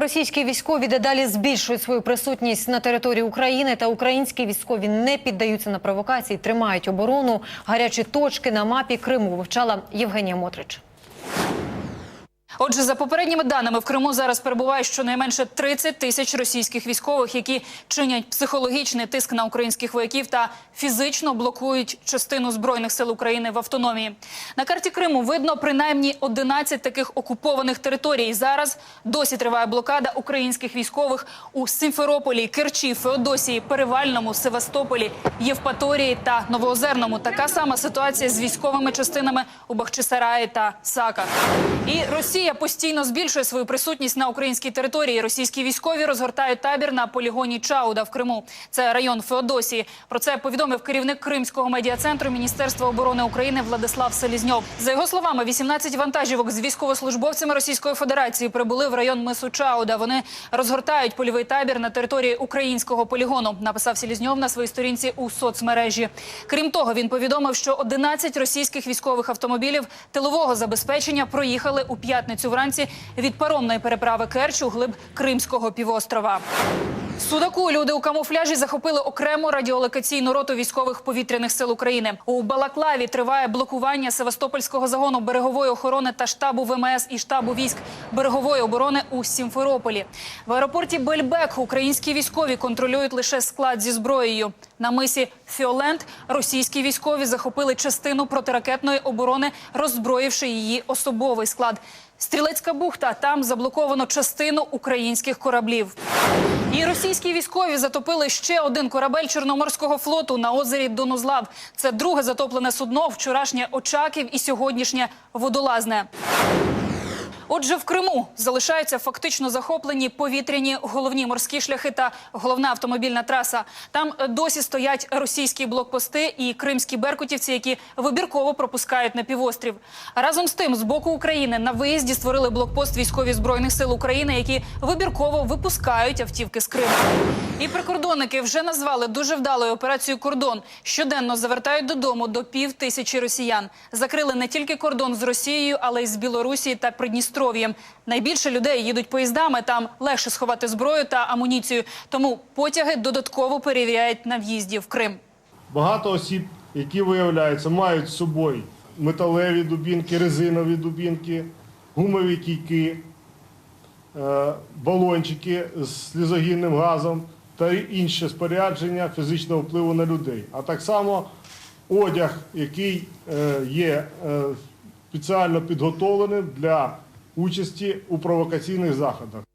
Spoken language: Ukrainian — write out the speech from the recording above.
Російські військові дедалі збільшують свою присутність на території України, та українські військові не піддаються на провокації, тримають оборону. Гарячі точки на мапі Криму вивчала Євгенія Мотрич. Отже, за попередніми даними в Криму зараз перебуває щонайменше 30 тисяч російських військових, які чинять психологічний тиск на українських вояків та фізично блокують частину збройних сил України в автономії. На карті Криму видно принаймні 11 таких окупованих територій. Зараз досі триває блокада українських військових у Симферополі, Керчі, Феодосії, Перевальному, Севастополі, Євпаторії та Новоозерному. Така сама ситуація з військовими частинами у Бахчисараї та Саках. І Росія постійно збільшує свою присутність на українській території. Російські військові розгортають табір на полігоні Чауда в Криму. Це район Феодосії. Про це повідомив керівник Кримського медіа-центру Міністерства оборони України Владислав Селізньов. За його словами, 18 вантажівок з військовослужбовцями Російської Федерації прибули в район мису Чауда. Вони розгортають польовий табір на території українського полігону. Написав Селізньов на своїй сторінці у соцмережі. Крім того, він повідомив, що 11 російських військових автомобілів тилового забезпечення проїхали у п'ятницю вранці від паромної переправи Керч у глиб Кримського півострова. Судаку люди у камуфляжі захопили окрему радіолокаційну роту військових повітряних сил України. У Балаклаві триває блокування Севастопольського загону берегової охорони та штабу ВМС і штабу військ берегової оборони у Сімферополі. В аеропорті Бельбек українські військові контролюють лише склад зі зброєю. На мисі Фіоленд російські військові захопили частину протиракетної оборони, роззброївши її особовий склад. Стрілецька бухта там заблоковано частину українських кораблів. І російські військові затопили ще один корабель Чорноморського флоту на озері Донузлав. Це друге затоплене судно, вчорашнє Очаків і сьогоднішнє водолазне. Отже, в Криму залишаються фактично захоплені повітряні головні морські шляхи та головна автомобільна траса. Там е, досі стоять російські блокпости і кримські беркутівці, які вибірково пропускають на півострів. Разом з тим, з боку України на виїзді створили блокпост військові збройних сил України, які вибірково випускають автівки з Криму. І прикордонники вже назвали дуже вдалою операцію кордон. Щоденно завертають додому до пів тисячі росіян. Закрили не тільки кордон з Росією, але й з Білорусі та Придністров'ям. Найбільше людей їдуть поїздами. Там легше сховати зброю та амуніцію. Тому потяги додатково перевіряють на в'їзді в Крим. Багато осіб, які виявляються, мають з собою металеві дубінки, резинові дубінки, гумові кійки, е, балончики з слізогінним газом та інше спорядження фізичного впливу на людей. А так само одяг, який е, є е, спеціально підготовленим для участі у провокаційних заходах.